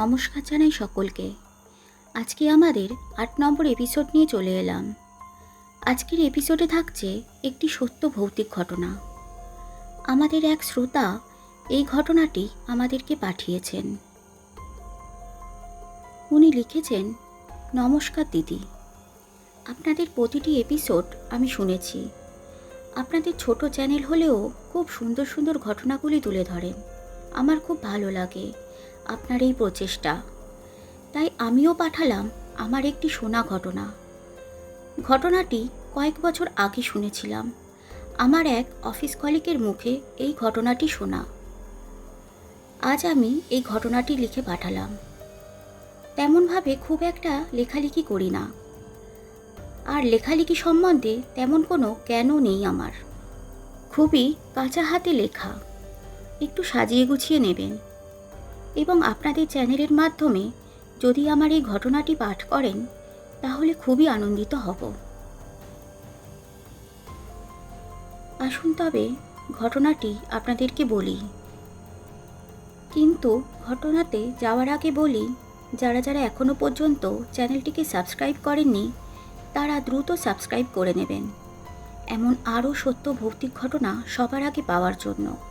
নমস্কার জানাই সকলকে। আজকে আমাদের আট নম্বর এপিসোড নিয়ে চলে এলাম। আজকের এপিসোডে থাকছে একটি সত্য ভৌতিক ঘটনা। আমাদের এক শ্রোতা এই ঘটনাটি আমাদেরকে পাঠিয়েছেন। উনি লিখেছেন, নমস্কার দিদি। আপনাদের প্রতিটি এপিসোড আমি শুনেছি। আপনাদের ছোট চ্যানেল হলেও খুব সুন্দর সুন্দর ঘটনাগুলি তুলে ধরেন। আমার খুব ভালো লাগে। আপনার এই প্রচেষ্টা। তাই আমিও পাঠালাম আমার একটি শোনা ঘটনা। ঘটনাটি কয়েক বছর আগে শুনেছিলাম। আমার এক অফিস কলিকের মুখে এই ঘটনাটি শোনা। আজ আমি এই ঘটনাটি লিখে পাঠালাম। তেমনভাবে খুব একটা লেখালেখি করি না। আর লেখালেখি সম্বন্ধে তেমন কোনো জ্ঞানও নেই আমার। খুবই কাঁচা হাতে লেখা। একটু সাজিয়ে গুছিয়ে নেবেন। এবং আপনাদের চ্যানেলের মাধ্যমে যদি আমার এই ঘটনাটি পাঠ করেন, তাহলে খুবই আনন্দিত হব। আসুন তবে ঘটনাটি আপনাদেরকে বলি। কিন্তু ঘটনাতে যাওয়ার আগে বলি, যারা যারা এখনও পর্যন্ত চ্যানেলটিকে সাবস্ক্রাইব করেননি, তারা দ্রুত সাবস্ক্রাইব করে নেবেন। এমন আরও সত্য ভৌতিক ঘটনা সবার আগে পাওয়ার জন্য।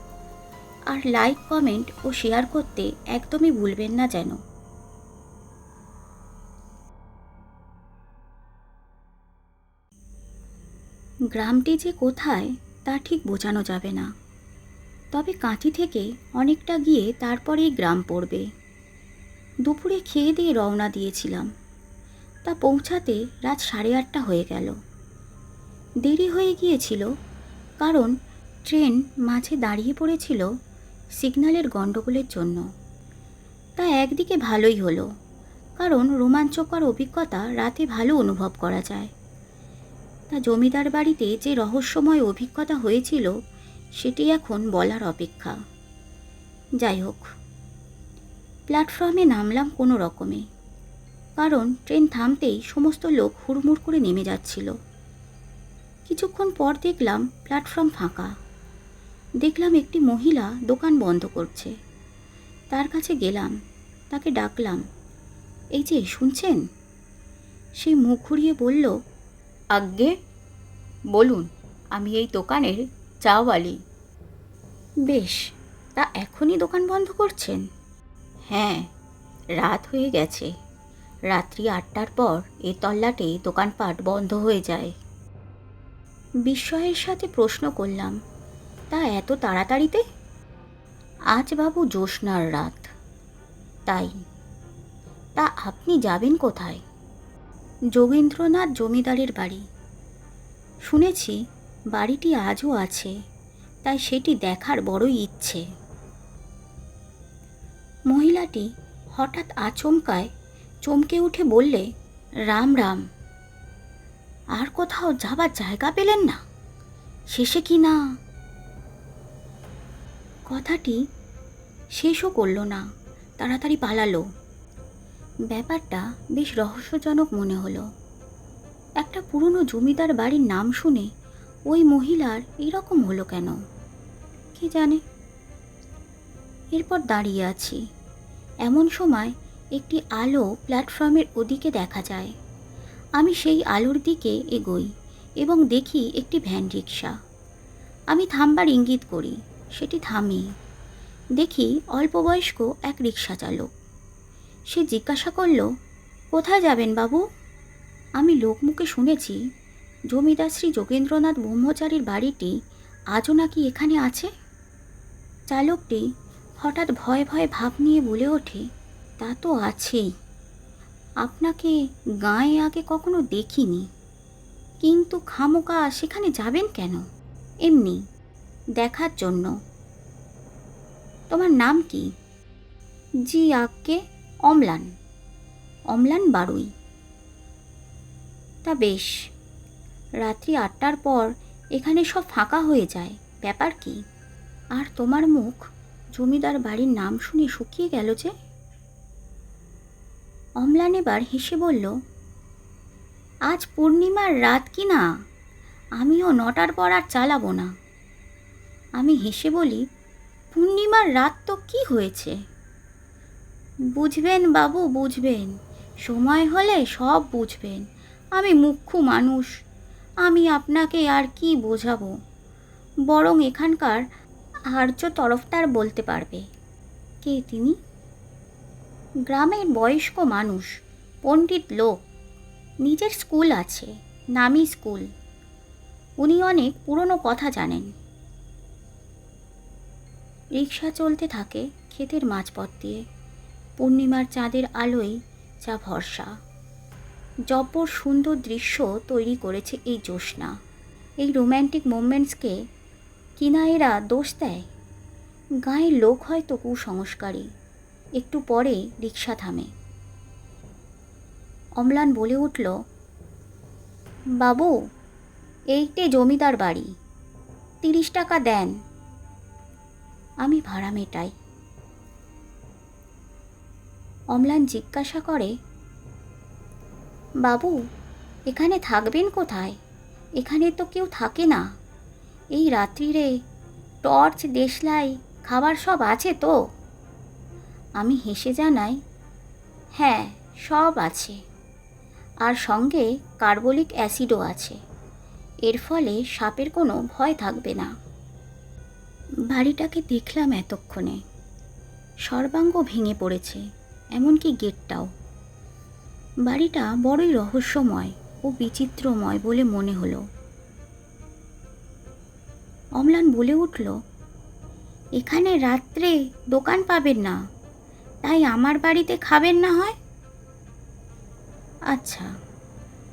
আর লাইক কমেন্ট ও শেয়ার করতে একদমই ভুলবেন না যেন। গ্রামটি যে কোথায়, তা ঠিক বোঝানো যাবে না। তবে কাঁথি থেকে অনেকটা গিয়ে তারপরেই গ্রাম পড়বে। দুপুরে খেয়ে দিয়ে রওনা দিয়েছিলাম। তা পৌঁছাতে রাত সাড়ে আটটা হয়ে গেল। দেরি হয়ে গিয়েছিল, কারণ ট্রেন মাঝে দাঁড়িয়ে পড়েছিল সিগন্যালের গণ্ডগোলের জন্য। তা একদিকে ভালোই হলো, কারণ রোমাঞ্চকর অভিজ্ঞতা রাতে ভালো অনুভব করা যায়। তা জমিদার বাড়িতে যে রহস্যময় অভিজ্ঞতা হয়েছিল, সেটি এখন বলার অপেক্ষা। যাই হোক, প্ল্যাটফর্মে নামলাম কোনো রকমে, কারণ ট্রেন থামতেই সমস্ত লোক হুড়মুড় করে নেমে যাচ্ছিল। কিছুক্ষণ পর দেখলাম প্ল্যাটফর্ম ফাঁকা। দেখলাম একটি মহিলা দোকান বন্ধ করছে। তার কাছে গেলাম, তাকে ডাকলাম, এই যে, শুনছেন? সে মুখ ঘুরিয়ে বলল, আজ্ঞে, বলুন, আমি এই দোকানের চাওয়ালি। বেশ, তা এখনই দোকান বন্ধ করছেন? হ্যাঁ রাত হয়ে গেছে। রাত্রি আটটার পর এ তল্লাটে দোকানপাট বন্ধ হয়ে যায়। বিস্ময়ের সাথে প্রশ্ন করলাম তা এত তাড়াতাড়িতে? আজ বাবু জ্যোৎস্নার রাত। তাই। তা আপনি যাবেন কোথায়? যোগেন্দ্রনাথ জমিদারের বাড়ি। শুনেছি বাড়িটি আজও আছে, তাই সেটি দেখার বড়ই ইচ্ছে। মহিলাটি হঠাৎ আচমকায় চমকে উঠে বললে, রাম রাম, আর কোথাও যাবার জায়গা পেলেন না? শেষে কি না কথাটি শেষও করল না, তাড়াতাড়ি পালালো। ব্যাপারটা বেশ রহস্যজনক মনে হলো। একটা পুরনো জমিদার বাড়ির নাম শুনে ওই মহিলার এরকম হলো কেন? কে জানে? এরপর দাঁড়িয়ে আছি। এমন সময় একটি আলো প্ল্যাটফর্মের ওদিকে দেখা যায়। আমি সেই আলোর দিকে এগোই এবং দেখি একটি ভ্যান রিক্সা আমি থামবার ইঙ্গিত করি। সেটি থামি। দেখি অল্পবয়স্ক এক রিক্সা চালক সে জিজ্ঞাসা করল, কোথায় যাবেন বাবু? আমি লোকমুখে শুনেছি, জমিদার শ্রী যোগেন্দ্রনাথ ব্রহ্মচারীর বাড়িটি আজও নাকি এখানে আছে? চালকটি হঠাৎ ভয়ে ভয়ে ভাব নিয়ে বলে ওঠে, তা তো আছেই। আপনাকে গায়ে আগে কখনো দেখিনি। কিন্তু খামোকা সেখানে যাবেন কেন? এমনি দেখার জন্য তোমার নাম কি? জি আক্কে অম্লান। অম্লান বারুই। তা বেশ। রাত্রি আটটার পর এখানে সব ফাঁকা হয়ে যায়। ব্যাপার কি? আর তোমার মুখ জমিদার বাড়ির নাম শুনে শুকিয়ে গেল যে? অম্লান এবার হেসে বলল, আজ পূর্ণিমার রাত কি না? আমিও নটার পর আর চালাবো না। আমি হেসে বলি পূর্ণিমার রাত তো কি হয়েছে? বুঝবেন বাবু, বুঝবেন। সময় হলে সব বুঝবেন। আমি মুখ্য মানুষ। আমি আপনাকে আর কি বোঝাবো? বরং এখানকার আর্য তরফদার বলতে পারবে। কে তিনি? গ্রামের বয়স্ক মানুষ, পণ্ডিত লোক। নিজের স্কুল আছে, নামি স্কুল। উনি অনেক পুরনো কথা জানেন। রিক্সা চলতে থাকে ক্ষেতের মাঝপথ দিয়ে। পূর্ণিমার চাঁদের আলোয় যা ভরসা। জব্বর সুন্দর দৃশ্য তৈরি করেছে এই জ্যোৎস্না। এই রোম্যান্টিক মোমেন্টসকে কিনা এরা দোষ দেয়। গাঁয়ের লোক হয়তো কুসংস্কারী। একটু পরে রিক্সা থামে। অম্লান বলে উঠল, বাবু, এইটে জমিদার বাড়ি। তিরিশ টাকা দেন। আমি ভাড়া মেটাই। অম্লান জিজ্ঞাসা করে, বাবু, এখানে থাকবেন কোথায়? এখানে তো কেউ থাকে না। এই রাত্রিরে টর্চ, দেশলাই, খাবার সব আছে তো? আমি হেসে জানাই হ্যাঁ সব আছে। আর সঙ্গে কার্বলিক অ্যাসিডও আছে। এর ফলে সাপের কোনো ভয় থাকবে না। বাড়িটাকে দেখলাম এতক্ষণে। সর্বাঙ্গ ভেঙে পড়েছে, এমনকি গেটটাও। বাড়িটা বড়ই রহস্যময় ও বিচিত্রময় বলে মনে হলো। অম্লান বলে উঠল, এখানে রাত্রে দোকান পাবেন না, তাই আমার বাড়িতে খাবেন না হয়? আচ্ছা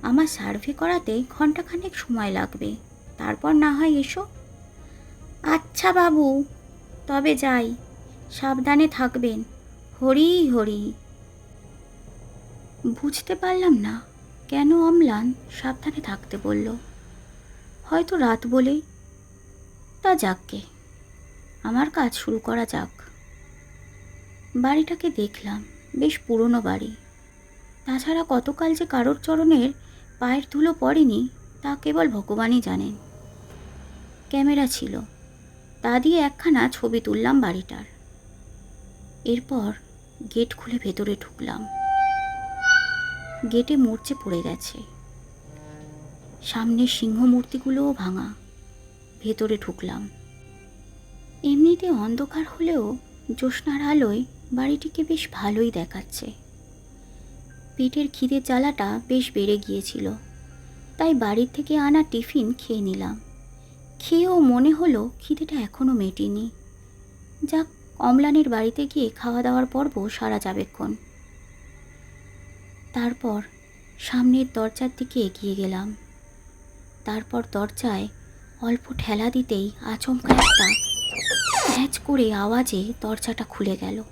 আমার সার্ভে করাতে ঘন্টাখানেক সময় লাগবে, তারপর না হয় এসো। আচ্ছা বাবু, তবে যাই, সাবধানে থাকবেন, হরি হরি। বুঝতে পারলাম না কেন অম্লান সাবধানে থাকতে বলল। হয়তো রাত বলেই তা যাককে আমার কাজ শুরু করা যাক। বাড়িটাকে দেখলাম, বেশ পুরনো বাড়ি। তাছাড়া কতকাল যে কারোর চরণের পায়ের ধুলো পড়েনি, তা কেবল ভগবানই জানেন। ক্যামেরা ছিল। তা দিয়ে একখানা ছবি তুললাম বাড়িটার। এরপর গেট খুলে ভেতরে ঢুকলাম। গেটে মরচে পড়ে গেছে। সামনের সিংহ মূর্তিগুলোও ভাঙা। ভেতরে ঢুকলাম। এমনিতে অন্ধকার হলেও জ্যোৎস্নার আলোয় বাড়িটিকে বেশ ভালোই দেখাচ্ছে। পেটের খিদের জ্বালাটা বেশ বেড়ে গিয়েছিল। তাই বাড়ির থেকে আনা টিফিন খেয়ে নিলাম। খেয়েও মনে হলো খিদেটা এখনও মেটেনি। যাক, অম্লানের বাড়িতে গিয়ে খাওয়া দাওয়ার পর্ব সারা যাবেক্ষণ তারপর সামনের দরজার দিকে এগিয়ে গেলাম। তারপর দরজায় অল্প ঠেলা দিতেই আচমকা একটা ভ্যাচ করে আওয়াজে দরজাটা খুলে গেল।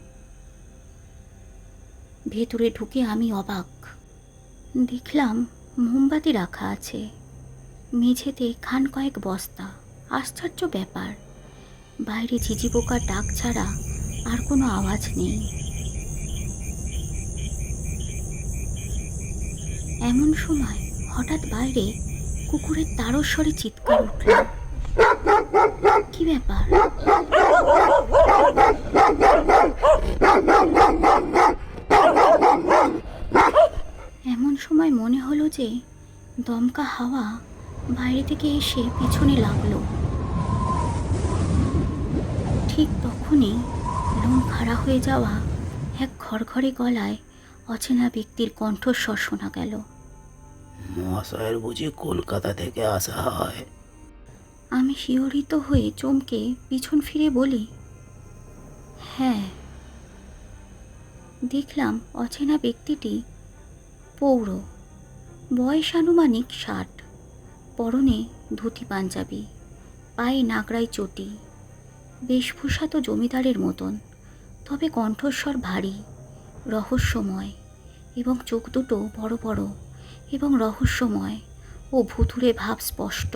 ভেতরে ঢুকে আমি অবাক। দেখলাম মোমবাতি রাখা আছে। মেঝেতে খান কয়েক বস্তা। আশ্চর্য ব্যাপার। বাইরে ঝিঝি পোকার ডাক ছাড়া আর কোনো আওয়াজ নেই। এমন সময় হঠাৎ বাইরে কুকুরের তারস্বরে চিৎকার উঠল। কি ব্যাপার? এমন সময় মনে হলো যে দমকা হাওয়া বাইরে থেকে এসে পিছনে লাগল। ঠিক তখনই লোম খাড়া হয়ে যাওয়া এক ঘরঘরে গলায় অচেনা ব্যক্তির কণ্ঠস্বর শোনা গেল। মহাশয়ের বুঝি কলকাতা থেকে আসা হয়। আমি শিহরিত হয়ে চমকে পিছন ফিরে বলি হ্যাঁ। দেখলাম অচেনা ব্যক্তিটি পৌর বয়স আনুমানিক ষাট। পরনে ধুতি পাঞ্জাবি, পায়ে নাগরাই চটি বেশভূষা তো জমিদারের মতন, তবে কণ্ঠস্বর ভারী, রহস্যময় এবং চোখ দুটো বড় বড় এবং রহস্যময় ও ভুতুরে ভাব স্পষ্ট।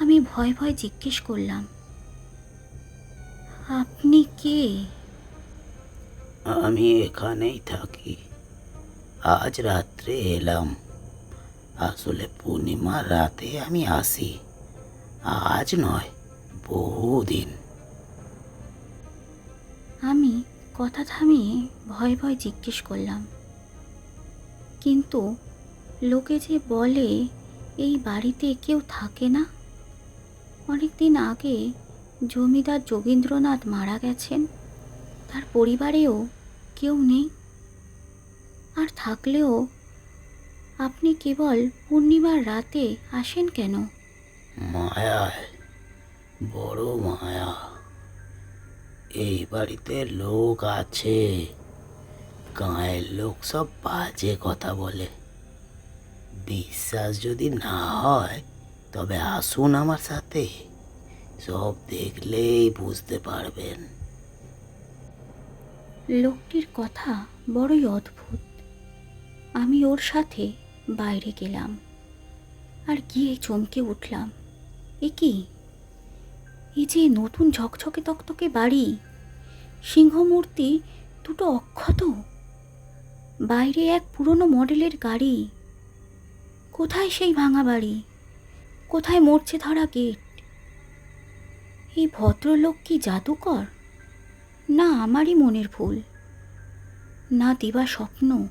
আমি ভয় ভয় জিজ্ঞেস করলাম, আপনি কে? আমি এখানেই থাকি। আজ রাত্রে এলাম। আসলে পূর্ণিমার রাতে আমি আসি। আজ নয়, বহুদিন। আমি কথা থামিয়ে ভয় ভয় জিজ্ঞেস করলাম, কিন্তু লোকে যে বলে এই বাড়িতে কেউ থাকে না? অনেক দিন আগে জমিদার যোগীন্দ্রনাথ মারা গেছেন, তার পরিবারেও কেউ নেই। আর থাকলেও আপনি কেবল পূর্ণিমার রাতে আসেন কেন? মায়ায় বড় মায়া। এই বাড়িতে লোক আছে। গাঁয়ের লোক সব বাজে কথা বলে। বিশ্বাস যদি না হয় তবে আসুন আমার সাথে। সব দেখলেই বুঝতে পারবেন। লোকটির কথা বড়ই অদ্ভুত। আমি ওর সাথে বাইরে গেলাম। আর গিয়ে চমকে উঠলাম। এ কি? এই যে নতুন ঝকঝকে তকতকে বাড়ি। সিংহমূর্তি দুটো অক্ষত। বাইরে এক পুরনো মডেলের গাড়ি। কোথায় সেই ভাঙা বাড়ি? কোথায় মরছে ধরা গেট? এই ভদ্রলোক কি জাদুকর? না, আমারই মনের ভুল। না দেবা স্বপ্ন।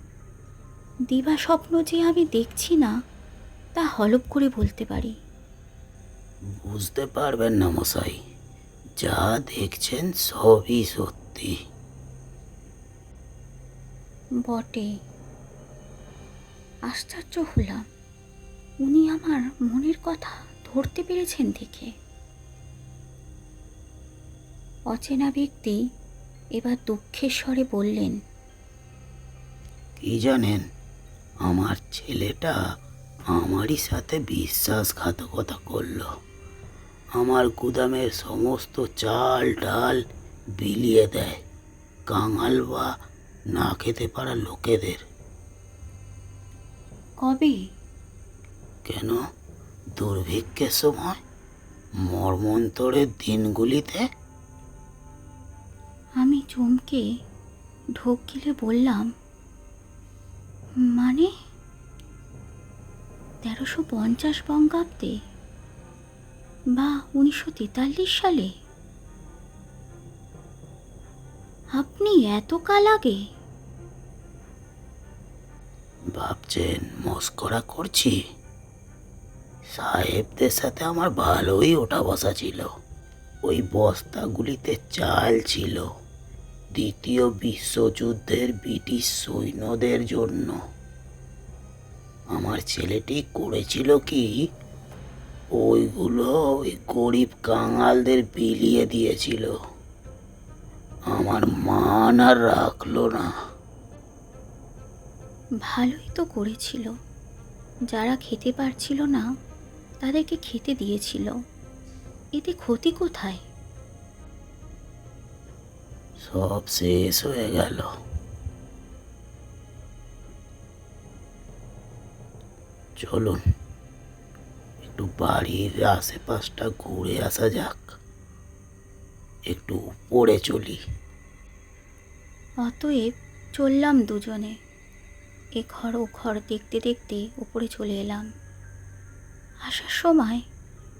দিবা স্বপ্ন যে আমি দেখছি না তা হলপ করে বলতে পারি। বুঝতে পারবেন না মশাই যা দেখছেন সবই সত্যি। বটে। আশ্চর্য হলাম উনি আমার মনের কথা ধরতে পেরেছেন দেখে। অচেনা ব্যক্তি এবার দুঃখের স্বরে বললেন কি জানেন আমার ছেলেটা আমারই সাথে বিশ্বাসঘাতকতা করল। আমার গুদামের সমস্ত চাল ডাল বিলিয়ে দেয়। কাঙাল বা না খেতে পারা লোকেদের। কবে? কেন? দুর্ভিক্ষের সময়? মর্মন্তরের দিনগুলিতে? আমি চমকে ঢোক গিলে বললাম মানে? তেরোশো পঞ্চাশ বঙ্গাব্দে? বা উনিশশো তেতাল্লিশ সালে? আপনি এত কাল আগে? ভাবছেন মস্করা করছি? সাহেবদের সাথে আমার ভালোই ওঠা বসা ছিল। ওই বস্তাগুলিতে চাল ছিল। দ্বিতীয় বিশ্বযুদ্ধের ব্রিটিশ সৈন্যদের জন্য। আমার ছেলেটি করেছিল কি? ওইগুলো ওই গরিব কাঙালদের বিলিয়ে দিয়েছিল। আমার মান আর রাখল না। ভালোই তো করেছিল। যারা খেতে পারছিল না, তাদেরকে খেতে দিয়েছিল। এতে ক্ষতি কোথায়? সব শেষ হয়ে গেল। চলুন, একটু বাড়ির আশেপাশটা ঘুরে আসা যাক। একটু উপরে চলি। অতএব চললাম দুজনে। এ ঘর ও ঘর দেখতে দেখতে উপরে চলে এলাম। আসার সময়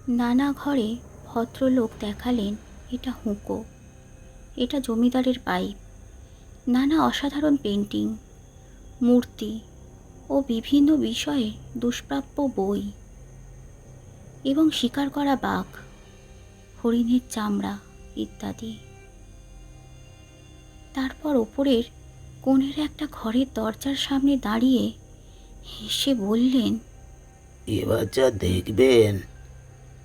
নানা ঘরে ভদ্রলোক দেখালেন, এটা হুঁকো। এটা জমিদারের পাইপ নানা অসাধারণ পেন্টিং মূর্তি ও বিভিন্ন বিষয়ে দুষ্প্রাপ্য বই এবং শিকার করা বাঘ, হরিণের চামড়া ইত্যাদি। তারপর ওপরের কোণের একটা ঘরের দরজার সামনে দাঁড়িয়ে হেসে বললেন, এবার যা দেখবেন,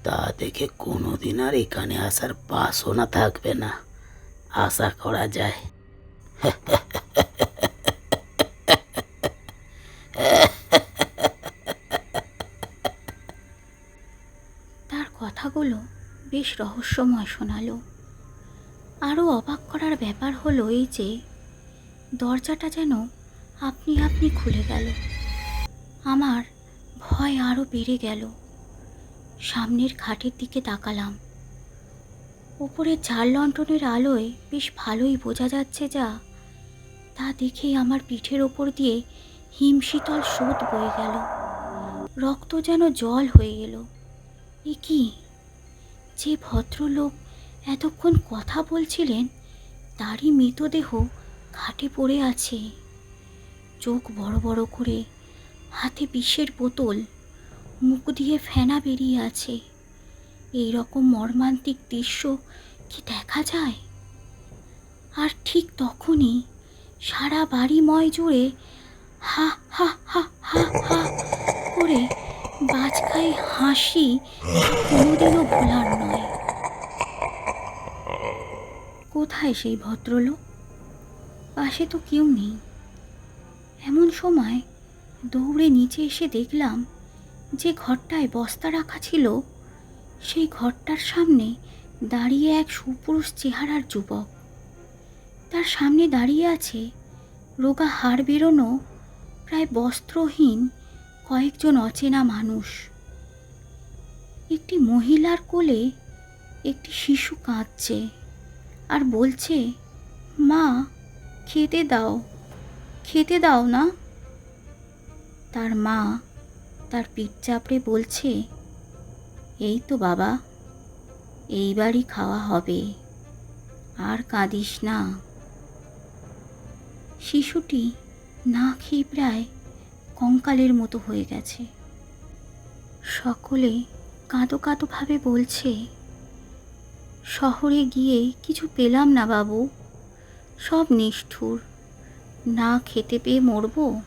তা দেখে কোনোদিন আর এখানে আসার বাসনা থাকবে না। আশা করা যায়। তার কথাগুলো বেশ রহস্যময় শোনালো। আরও অবাক করার ব্যাপার হলো এই যে, দরজাটা যেন আপনি আপনি খুলে গেল। আমার ভয় আরও বেড়ে গেল। সামনের খাটের দিকে তাকালাম। উপরে ঝাড় লণ্ঠনের আলোয় বেশ ভালোই বোঝা যাচ্ছে যা, তা দেখেই আমার পিঠের ওপর দিয়ে হিমশীতল স্রোত বয়ে গেল। রক্ত যেন জল হয়ে এলো। এ কি? যে ভদ্রলোক এতক্ষণ কথা বলছিলেন, তারই মৃতদেহ খাটে পড়ে আছে। চোখ বড় বড় করে, হাতে বিষের বোতল, মুখ দিয়ে ফেনা বেরিয়ে আছে। এই রকম মর্মান্তিক দৃশ্য কি দেখা যায়? আর ঠিক তখনই সারা বাড়িময় জুড়ে হা হা হা হা হা করে বাজখায় হাসি কোনোদিনও ভোলার নয়। কোথায় সেই ভদ্রলোক? পাশে তো কেউ নেই। এমন সময় দৌড়ে নিচে এসে দেখলাম যে ঘরটায় বস্তা রাখা ছিল সেই ঘরটার সামনে দাঁড়িয়ে এক সুপুরুষ চেহারার যুবক। তার সামনে দাঁড়িয়ে আছে রোগা হাড় বেরোনো প্রায় বস্ত্রহীন কয়েকজন অচেনা মানুষ। একটি মহিলার কোলে একটি শিশু কাঁদছে আর বলছে, মা, খেতে দাও খেতে দাও না? তার মা তার পিঠ চাপড়ে বলছে এই তো বাবা, এইবারই খাওয়া হবে। আর কাঁদিস না। শিশুটি না খেয়ে প্রায় কঙ্কালের মতো হয়ে গেছে। সকলে কাঁদো কাঁদোভাবে বলছে, শহরে গিয়ে কিছু পেলাম না বাবু, সব নিষ্ঠুর। না খেতে পেয়ে মরব?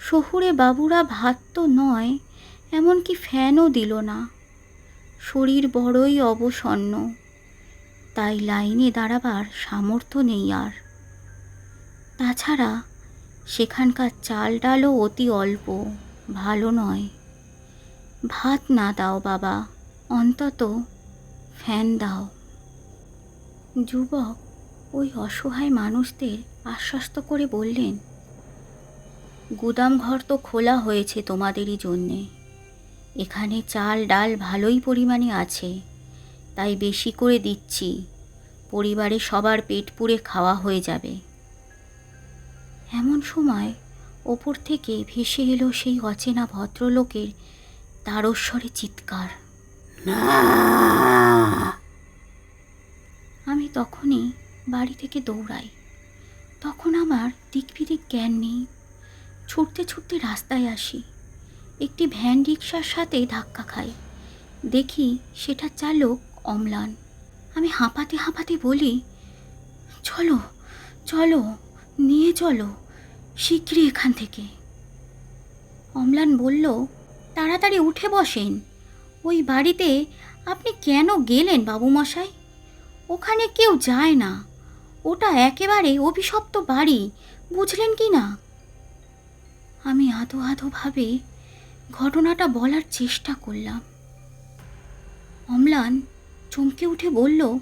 শহুরে বাবুরা ভাত তো নয়, এমনকি ফ্যানও দিল না। শরীর বড়ই অবসন্ন। তাই লাইনে দাঁড়াবার সামর্থ্য নেই আর। তাছাড়া সেখানকার চাল ডালও অতি অল্প, ভালো নয়। ভাত না দাও বাবা, অন্তত ফ্যান দাও। যুবক ওই অসহায় মানুষদের আশ্বস্ত করে বললেন গুদাম ঘর তো খোলা হয়েছে তোমাদেরই জন্যে। এখানে চাল ডাল ভালোই পরিমাণে আছে তাই বেশি করে দিচ্ছি। পরিবারে সবার পেট পুড়ে খাওয়া হয়ে যাবে। এমন সময় ওপর থেকে ভেসে এলো সেই অচেনা ভদ্রলোকের তারস্বরে চিৎকার। না! আমি তখনই বাড়ি থেকে দৌড়াই। তখন আমার দিকবিদিক জ্ঞান নেই। ছুটতে ছুটতে রাস্তায় আসি। একটি ভ্যান রিক্সার সাথে ধাক্কা খাই দেখি সেটা চালক অম্লান। আমি হাঁপাতে হাঁপাতে বলি, চলো চলো, নিয়ে চলো শীঘ্রই এখান থেকে। অম্লান বলল, তাড়াতাড়ি উঠে বসেন। ওই বাড়িতে আপনি কেন গেলেন বাবুমশাই? ওখানে কেউ যায় না। ওটা একেবারে অভিশপ্ত বাড়ি, বুঝলেন কি না? আমি আধো আধোভাবে ঘটনাটা বলার চেষ্টা করলাম। অম্লান চমকে উঠে বলল,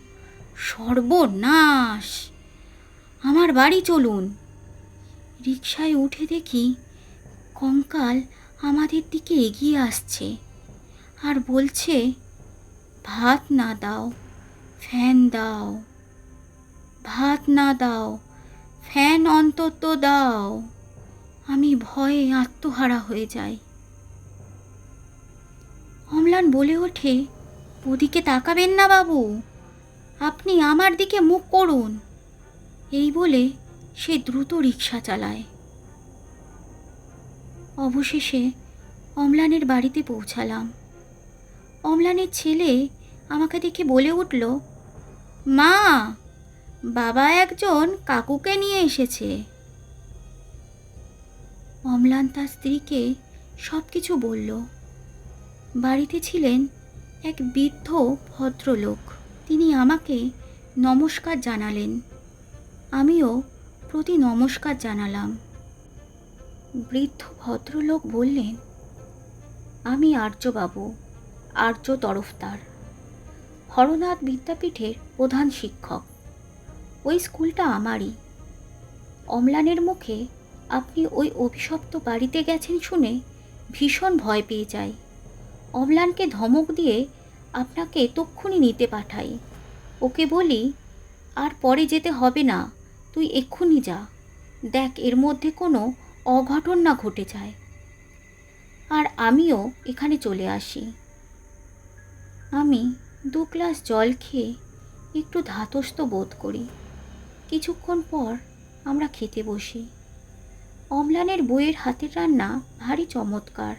সর্বনাশ! আমার বাড়ি চলুন। রিকশায় উঠে দেখি কঙ্কাল আমাদের দিকে এগিয়ে আসছে আর বলছে, ভাত না দাও, ফ্যান দাও, ভাত না দাও, ফ্যান অন্তত দাও। আমি ভয়ে আত্মহারা হয়ে যাই। অম্লান বলে ওঠে, ওদিকে তাকাবেন না বাবু। আপনি আমার দিকে মুখ করুন। এই বলে সে দ্রুত রিক্সা চালায়। অবশেষে অম্লানের বাড়িতে পৌঁছালাম। অম্লানের ছেলে আমাকে দেখে বলে উঠল, মা, বাবা একজন কাকুকে নিয়ে এসেছে। অম্লান তার স্ত্রীকে সব কিছু বলল। বাড়িতে ছিলেন এক বৃদ্ধ ভদ্রলোক। তিনি আমাকে নমস্কার জানালেন। আমিও প্রতি নমস্কার জানালাম। বৃদ্ধ ভদ্রলোক বললেন, আমি আর্যবাবু, আর্য তরফদার, হরনাথ বিদ্যাপীঠের প্রধান শিক্ষক। ওই স্কুলটা আমারই। অম্লানের মুখে আপনি ওই অভিশপ্ত বাড়িতে গেছেন শুনে ভীষণ ভয় পেয়ে যাই। অম্লানকে ধমক দিয়ে আপনাকে তক্ষুনি নিতে পাঠাই। ওকে বলি, আর পরে যেতে হবে না, তুই এক্ষুনি যা। দেখ, এর মধ্যে কোনো অঘটন না ঘটে যায়। আর আমিও এখানে চলে আসি। আমি দু গ্লাস জল খেয়ে একটু ধাতস্থ বোধ করি। কিছুক্ষণ পর আমরা খেতে বসি। অম্লানের বইয়ের হাতের রান্না ভারী চমৎকার।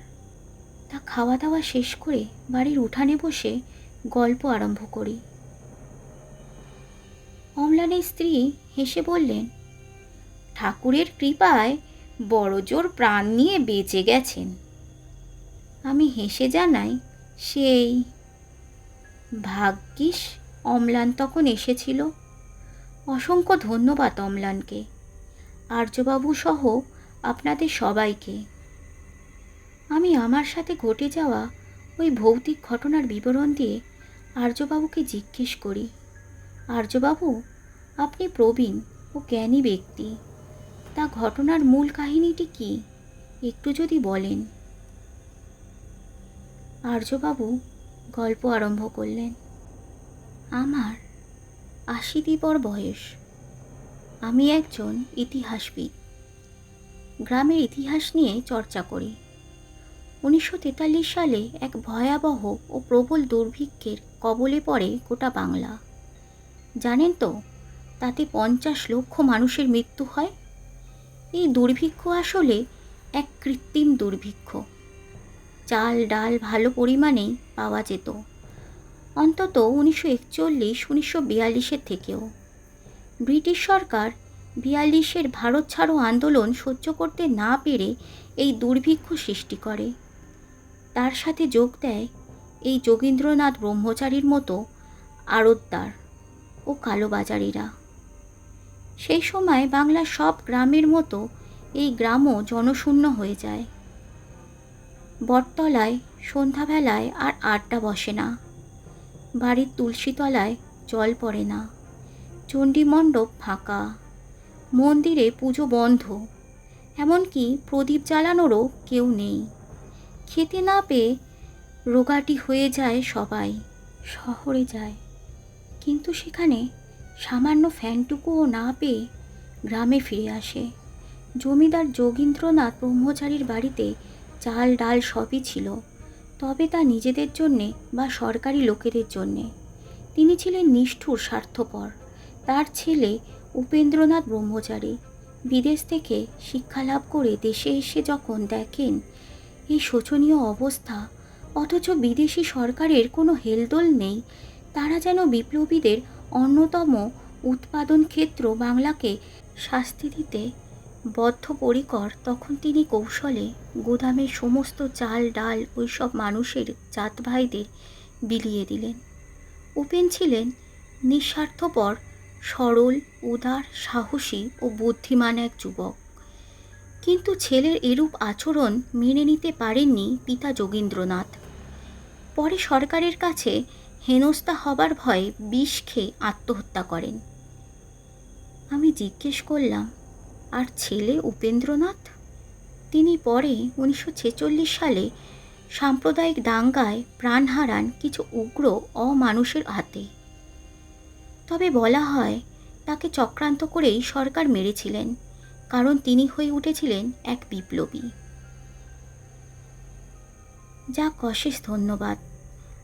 তা খাওয়া দাওয়া শেষ করে বাড়ির উঠানে বসে গল্প আরম্ভ করি। অম্লানের স্ত্রী হেসে বললেন, ঠাকুরের কৃপায় বড় জোর প্রাণ নিয়ে বেঁচে গেছেন। আমি হেসে জানাই, সেই ভাগ্যিস অম্লান তখন এসেছিল। অসংখ্য ধন্যবাদ অম্লানকে। আর্যবাবু সহ আপনাদের সবাইকে। আমি আমার সাথে ঘটে যাওয়া ওই ভৌতিক ঘটনার বিবরণ দিয়ে আর্যবাবুকে জিজ্ঞেস করি, আর্যবাবু, আপনি প্রবীণ ও জ্ঞানী ব্যক্তি। তা ঘটনার মূল কাহিনীটি কি? একটু যদি বলেন। আর্যবাবু গল্প আরম্ভ করলেন, আমার আশি দিবর বয়স। আমি একজন ইতিহাসবিদ। গ্রামের ইতিহাস নিয়ে চর্চা করি। উনিশশো তেতাল্লিশ সালে এক ভয়াবহ ও প্রবল দুর্ভিক্ষের কবলে পড়ে গোটা বাংলা। জানেন তো, তাতে পঞ্চাশ লক্ষ মানুষের মৃত্যু হয়? এই দুর্ভিক্ষ আসলে এক কৃত্রিম দুর্ভিক্ষ। চাল ডাল ভালো পরিমাণেই পাওয়া যেত। অন্তত উনিশশো একচল্লিশ, উনিশশো বিয়াল্লিশের থেকেও। ব্রিটিশ সরকার বিয়াল্লিশের ভারত ছাড়ো আন্দোলন সহ্য করতে না পেরে এই দুর্ভিক্ষ সৃষ্টি করে। তার সাথে যোগ দেয় এই যোগীন্দ্রনাথ ব্রহ্মচারীর মতো আড়তদার ও কালোবাজারিরা সেই সময় বাংলার সব গ্রামের মতো এই গ্রামও জনশূন্য হয়ে যায়। বটতলায় সন্ধ্যাবেলায় আর আড্ডা বসে না। বাড়ির তুলসীতলায় জল পড়ে না। চণ্ডীমণ্ডপ ফাঁকা। মন্দিরে পুজো বন্ধ। এমনকি প্রদীপ জ্বালানোরও কেউ নেই। খেতে না পেয়ে রোগাটি হয়ে যায় সবাই, শহরে যায়। কিন্তু সেখানে সামান্য ফ্যানটুকুও না পেয়ে গ্রামে ফিরে আসে। জমিদার যোগীন্দ্রনাথ ব্রহ্মচারীর বাড়িতে চাল ডাল সবই ছিল, তবে তা নিজেদের জন্যে বা সরকারি লোকেদের জন্যে। তিনি ছিলেন নিষ্ঠুর, স্বার্থপর। তার ছেলে উপেন্দ্রনাথ ব্রহ্মচারী বিদেশ থেকে শিক্ষা লাভ করে দেশে এসে যখন দেখেন এই শোচনীয় অবস্থা। অথচ বিদেশি সরকারের কোনো হেলদোল নেই। তারা যেন বিপ্লবীদের অন্যতম উৎপাদন ক্ষেত্র বাংলাকে শাস্তি দিতে বদ্ধপরিকর, তখন তিনি কৌশলে গুদামের সমস্ত চাল, ডাল, ওইসব মানুষের জাত ভাইদের বিলিয়ে দিলেন। উপেন ছিলেন নিঃস্বার্থপর, সরল, উদার, সাহসী ও বুদ্ধিমান এক যুবক। কিন্তু ছেলের এরূপ আচরণ মেনে নিতে পারেননি পিতা যোগীন্দ্রনাথ। পরে সরকারের কাছে হেনস্থা হবার ভয়ে বিষ খেয়ে আত্মহত্যা করেন। আমি জিজ্ঞেস করলাম, আর ছেলে উপেন্দ্রনাথ? তিনি পরে উনিশশো ছেচল্লিশ সালে সাম্প্রদায়িক দাঙ্গায় প্রাণ হারান কিছু উগ্র অমানুষের হাতে। তবে বলা হয়, তাকে চক্রান্ত করেই সরকার মেরেছিলেন। কারণ তিনি হয়ে উঠেছিলেন এক বিপ্লবী। যা অশেষ ধন্যবাদ।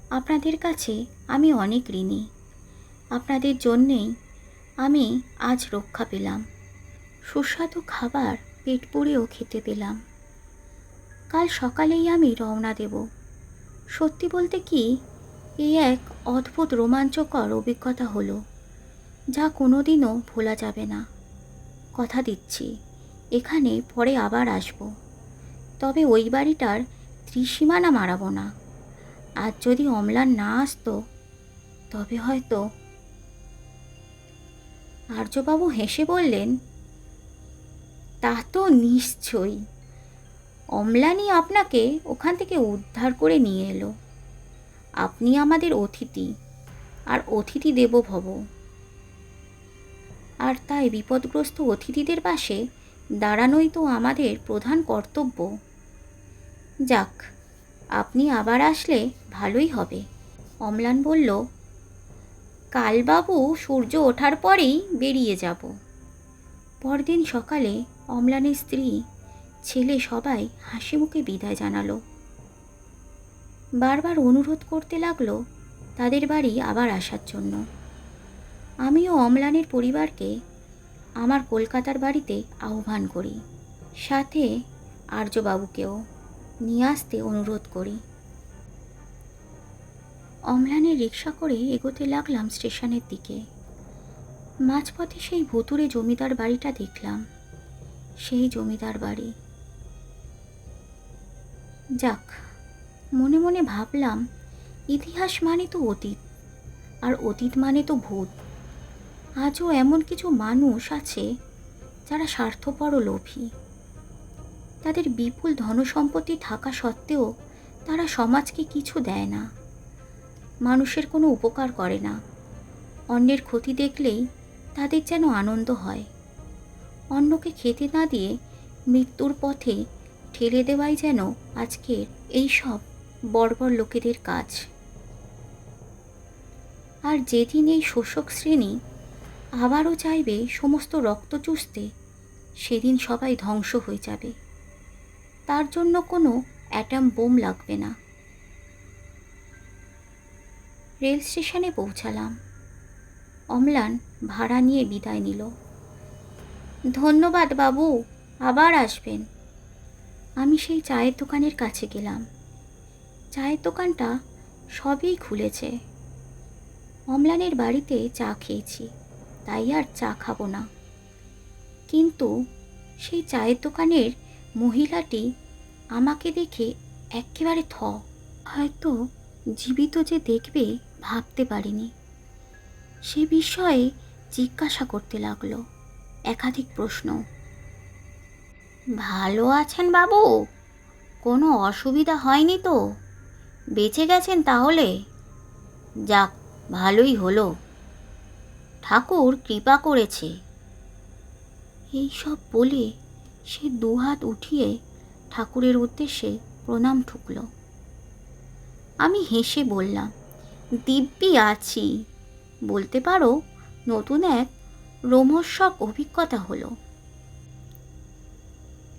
আপনাদের কাছে আমি অনেক ঋণী। আপনাদের জন্যেই আমি আজ রক্ষা পেলাম। সুস্বাদু খাবার পেট পুড়েও খেতে পেলাম। কাল সকালেই আমি রওনা দেব। সত্যি বলতে কি এই এক অদ্ভুত রোমাঞ্চকর অভিজ্ঞতা হলো, যা কোনোদিনও ভোলা যাবে না। কথা দিচ্ছি। এখানে পরে আবার আসব। তবে ওই বাড়িটার ত্রিসীমানা মারাব না। আর যদি অম্লান না আসতো, তবে হয়তো আর্যবাবু হেসে বললেন, তা তো নিশ্চয়ই। অম্লানই আপনাকে ওখান থেকে উদ্ধার করে নিয়ে এলো। আপনি আমাদের অতিথি, আর অতিথি দেব ভব আর তাই বিপদগ্রস্ত অতিথিদের পাশে দাঁড়ানোই তো আমাদের প্রধান কর্তব্য। যাক, আপনি আবার আসলে ভালোই হবে। অম্লান বলল, কালবাবু সূর্য ওঠার পরেই বেরিয়ে যাব। পরদিন সকালে অম্লানের স্ত্রী ছেলে সবাই হাসি মুখে বিদায় জানালো। বারবার অনুরোধ করতে লাগল তাদের বাড়ি আবার আসার জন্য। আমিও অম্লানের পরিবারকে আমার কলকাতার বাড়িতে আহ্বান করি। সাথে আর্যবাবুকেও নিয়ে আসতে অনুরোধ করি। অম্লানের রিক্সা করে এগোতে লাগলাম স্টেশনের দিকে। মাঝপথে সেই ভুতুরে জমিদার বাড়িটা দেখলাম। সেই জমিদার বাড়ি। যাক, মনে মনে ভাবলাম, ইতিহাস মানে তো অতীত, আর অতীত মানে তো ভূত। আজও এমন কিছু মানুষ আছে যারা স্বার্থপর ও লোভী। তাদের বিপুল ধনসম্পত্তি থাকা সত্ত্বেও তারা সমাজকে কিছু দেয় না। মানুষের কোনো উপকার করে না। অন্যের ক্ষতি দেখলেই তাদের যেন আনন্দ হয়। অন্যকে খেতে না দিয়ে মৃত্যুর পথে ঠেলে দেওয়াই যেন আজকের এই সব বর্বর লোকেদের কাজ। আর যেদিন এই শোষক শ্রেণি আবারও চাইবে সমস্ত রক্ত চুষতে। সেদিন সবাই ধ্বংস হয়ে যাবে। তার জন্য কোনো অ্যাটাম বোম লাগবে না। রেল স্টেশনে পৌঁছালাম। অম্লান ভাড়া নিয়ে বিদায় নিল। ধন্যবাদ বাবু, আবার আসবেন। আমি সেই চায়ের দোকানের কাছে গেলাম। চায়ের দোকানটা সবই খুলেছে। অম্লানের বাড়িতে চা খেয়েছি। তাই আর চা খাব না। কিন্তু সেই চায়ের দোকানের মহিলাটি আমাকে দেখে একেবারে থ। হয়তো জীবিত যে দেখবে ভাবতে পারিনি। সে বিষয়ে জিজ্ঞাসা করতে লাগল, একাধিক প্রশ্ন। ভালো আছেন বাবু? কোনো অসুবিধা হয়নি তো? বেঁচে গেছেন তাহলে? যাক, ভালোই হলো। ঠাকুর কৃপা করেছে। এই সব বলে সে দুহাত উঠিয়ে ঠাকুরের উদ্দেশ্যে প্রণাম ঠুকল। আমি হেসে বললাম, দিব্যি আছি। বলতে পারো, নতুন এক রোমহর্ষক অভিজ্ঞতা হলো।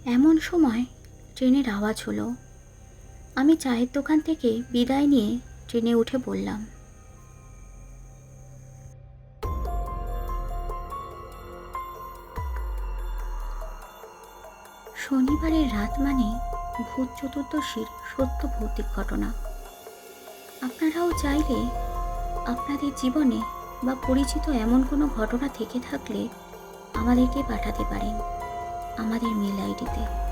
এমন সময় ট্রেনের আওয়াজ হলো। আমি চায়ের দোকান থেকে বিদায় নিয়ে ট্রেনে উঠে বললাম শনিবারের রাত মানে ভূত চতুর্দশীর সত্য ভৌতিক ঘটনা। আপনারাও চাইলে আপনাদের জীবনে বা পরিচিত এমন কোনো ঘটনা থেকে থাকলে আমাদেরকে পাঠাতে পারেন। আমাদের মেল আইডিতে